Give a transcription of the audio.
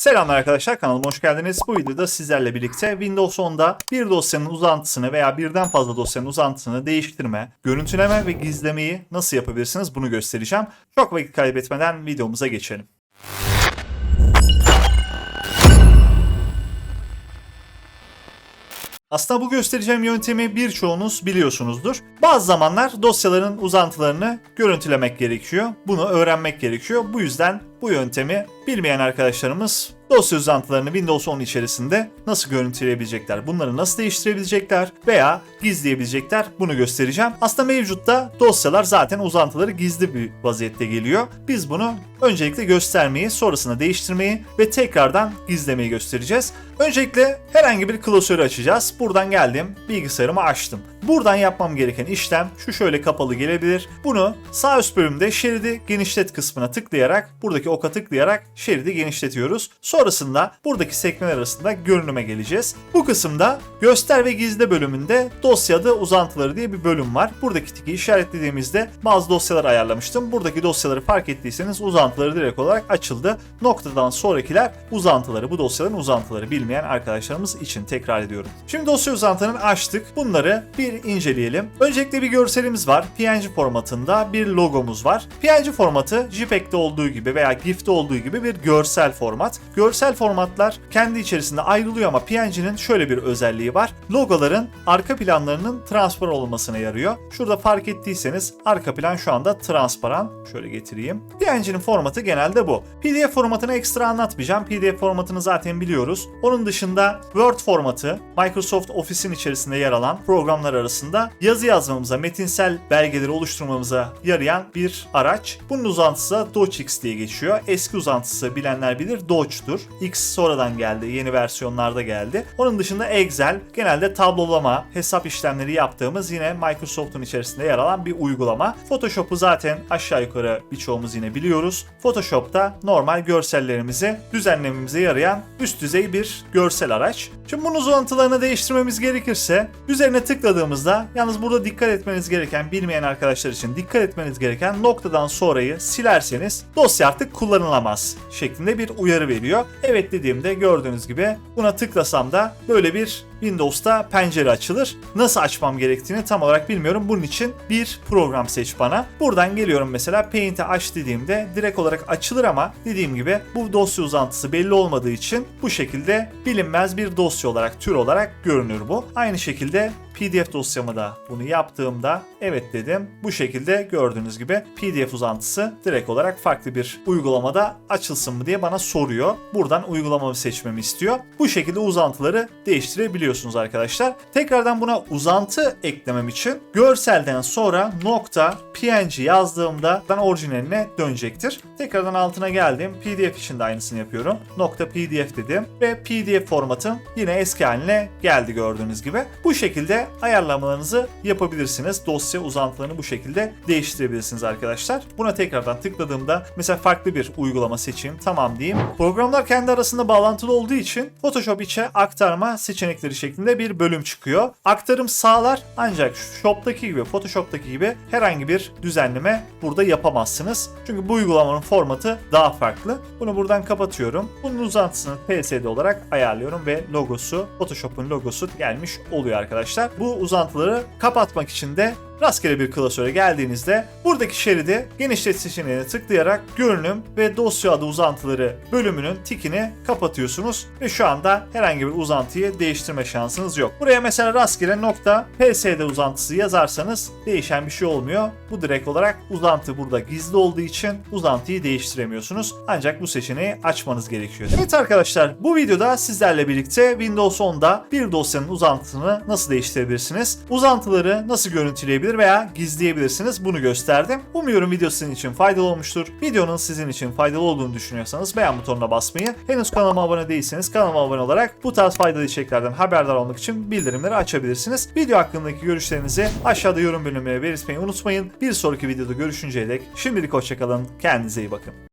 Selamlar arkadaşlar kanalıma hoş geldiniz. Bu videoda sizlerle birlikte Windows 10'da bir dosyanın uzantısını veya birden fazla dosyanın uzantısını değiştirme, görüntüleme ve gizlemeyi nasıl yapabilirsiniz bunu göstereceğim. Çok vakit kaybetmeden videomuza geçelim. Aslında bu göstereceğim yöntemi birçoğunuz biliyorsunuzdur. Bazı zamanlar dosyaların uzantılarını görüntülemek gerekiyor. Bunu öğrenmek gerekiyor. Bu yüzden bu yöntemi bilmeyen arkadaşlarımız dosya uzantılarını Windows 10 içerisinde nasıl görüntüleyebilecekler, bunları nasıl değiştirebilecekler veya gizleyebilecekler bunu göstereceğim. Aslında mevcutta dosyalar zaten uzantıları gizli bir vaziyette geliyor. Biz bunu öncelikle göstermeyi, sonrasında değiştirmeyi ve tekrardan gizlemeyi göstereceğiz. Öncelikle herhangi bir klasörü açacağız. Buradan geldim, bilgisayarımı açtım. Buradan yapmam gereken işlem şu şöyle kapalı gelebilir. Bunu sağ üst bölümde şeridi genişlet kısmına tıklayarak, buradaki oka tıklayarak şeridi genişletiyoruz. Sonrasında buradaki sekmeler arasında görünüme geleceğiz. Bu kısımda göster ve gizle bölümünde dosya adı uzantıları diye bir bölüm var. Buradaki tiki işaretlediğimizde bazı dosyalar ayarlamıştım. Buradaki dosyaları fark ettiyseniz uzantıları direkt olarak açıldı. Noktadan sonrakiler uzantıları, bu dosyaların uzantıları bilmeyen arkadaşlarımız için tekrar ediyorum. Şimdi dosya uzantılarını açtık. Bunları bir inceleyelim. Öncelikle bir görselimiz var. PNG formatında bir logomuz var. PNG formatı JPEG'de olduğu gibi veya GIF'te olduğu gibi bir görsel format. Görsel formatlar kendi içerisinde ayrılıyor ama PNG'nin şöyle bir özelliği var. Logoların arka planlarının transparan olmasına yarıyor. Şurada fark ettiyseniz arka plan şu anda transparan. Şöyle getireyim. PNG'nin formatı genelde bu. PDF formatını ekstra anlatmayacağım. PDF formatını zaten biliyoruz. Onun dışında Word formatı Microsoft Office'in içerisinde yer alan programlar arasında yazı yazmamıza, metinsel belgeleri oluşturmamıza yarayan bir araç. Bunun uzantısı DocX diye geçiyor. Eski uzantısı bilenler bilir Doge'dur. X sonradan geldi, yeni versiyonlarda geldi. Onun dışında Excel genelde tablolama, hesap işlemleri yaptığımız yine Microsoft'un içerisinde yer alan bir uygulama. Photoshop'u zaten aşağı yukarı birçoğumuz yine biliyoruz. Photoshop'ta normal görsellerimizi düzenlememize yarayan üst düzey bir görsel araç. Şimdi bunun uzantılarını değiştirmemiz gerekirse üzerine tıkladığımızda yalnız burada dikkat etmeniz gereken bilmeyen arkadaşlar için dikkat etmeniz gereken noktadan sonrayı silerseniz dosya artık kullanılamaz şeklinde bir uyarı veriyor. Evet dediğimde gördüğünüz gibi buna tıklasam da böyle bir Windows'ta pencere açılır. Nasıl açmam gerektiğini tam olarak bilmiyorum. Bunun için bir program seç bana. Buradan geliyorum mesela Paint'i aç dediğimde direkt olarak açılır ama dediğim gibi bu dosya uzantısı belli olmadığı için bu şekilde bilinmez bir dosya olarak, tür olarak görünür bu. Aynı şekilde PDF dosyamı da bunu yaptığımda evet dedim. Bu şekilde gördüğünüz gibi PDF uzantısı direkt olarak farklı bir uygulamada açılsın mı diye bana soruyor. Buradan uygulamamı seçmemi istiyor. Bu şekilde uzantıları değiştirebiliyorsunuz arkadaşlar. Tekrardan buna uzantı eklemem için görselden sonra nokta png yazdığımda ben orijinaline dönecektir. Tekrardan altına geldim. PDF için de aynısını yapıyorum. Nokta pdf dedim ve pdf formatım yine eski haline geldi gördüğünüz gibi. Bu şekilde ayarlamalarınızı yapabilirsiniz. Dosya uzantılarını bu şekilde değiştirebilirsiniz arkadaşlar. Buna tekrardan tıkladığımda mesela farklı bir uygulama seçeyim. Tamam diyeyim. Programlar kendi arasında bağlantılı olduğu için Photoshop içe aktarma seçenekleri şeklinde bir bölüm çıkıyor. Aktarım sağlar ancak Shop'taki gibi, Photoshop'taki gibi herhangi bir düzenleme burada yapamazsınız. Çünkü bu uygulamanın formatı daha farklı. Bunu buradan kapatıyorum. Bunun uzantısını PSD olarak ayarlıyorum ve logosu, Photoshop'un logosu gelmiş oluyor arkadaşlar. Bu uzantıları kapatmak için de rastgele bir klasöre geldiğinizde buradaki şeridi genişlet seçeneğine tıklayarak görünüm ve dosya adı uzantıları bölümünün tikini kapatıyorsunuz ve şu anda herhangi bir uzantıyı değiştirme şansınız yok. Buraya mesela rastgele nokta psd uzantısı yazarsanız değişen bir şey olmuyor. Bu direkt olarak uzantı burada gizli olduğu için uzantıyı değiştiremiyorsunuz. Ancak bu seçeneği açmanız gerekiyor. Evet arkadaşlar bu videoda sizlerle birlikte Windows 10'da bir dosyanın uzantısını nasıl değiştirebilirsiniz? Uzantıları nasıl görüntüleyebilir veya gizleyebilirsiniz bunu gösterdim. Umuyorum video sizin için faydalı olmuştur. Videonun sizin için faydalı olduğunu düşünüyorsanız beğen butonuna basmayı, henüz kanalıma abone değilseniz kanalıma abone olarak bu tarz faydalı içeriklerden haberdar olmak için bildirimleri açabilirsiniz. Video hakkındaki görüşlerinizi aşağıda yorum bölümüne belirtmeyi unutmayın. Bir sonraki videoda görüşünceye dek şimdilik hoşçakalın. Kendinize iyi bakın.